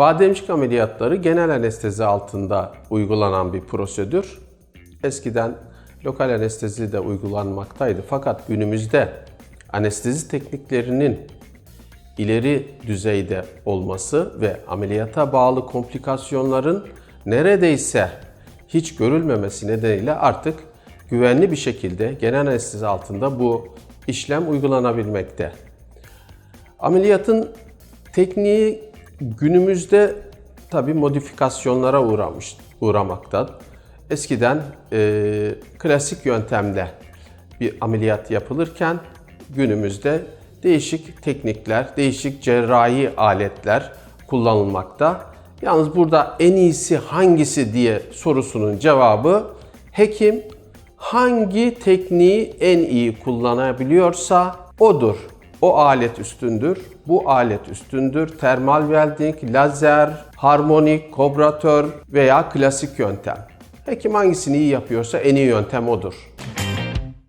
Bademcik ameliyatları genel anestezi altında uygulanan bir prosedür. Eskiden lokal anestezi de uygulanmaktaydı fakat günümüzde anestezi tekniklerinin ileri düzeyde olması ve ameliyata bağlı komplikasyonların neredeyse hiç görülmemesi nedeniyle artık güvenli bir şekilde genel anestezi altında bu işlem uygulanabilmekte. Ameliyatın tekniği günümüzde tabi modifikasyonlara uğramış, uğramakta. Eskiden e, klasik yöntemle bir ameliyat yapılırken günümüzde değişik teknikler, değişik cerrahi aletler kullanılmakta. Yalnız burada en iyisi hangisi diye sorusunun cevabı hekim hangi tekniği en iyi kullanabiliyorsa odur. O alet üstündür, bu alet üstündür. Termal welding, lazer, harmonik, kobratör veya klasik yöntem. Hekim hangisini iyi yapıyorsa en iyi yöntem odur.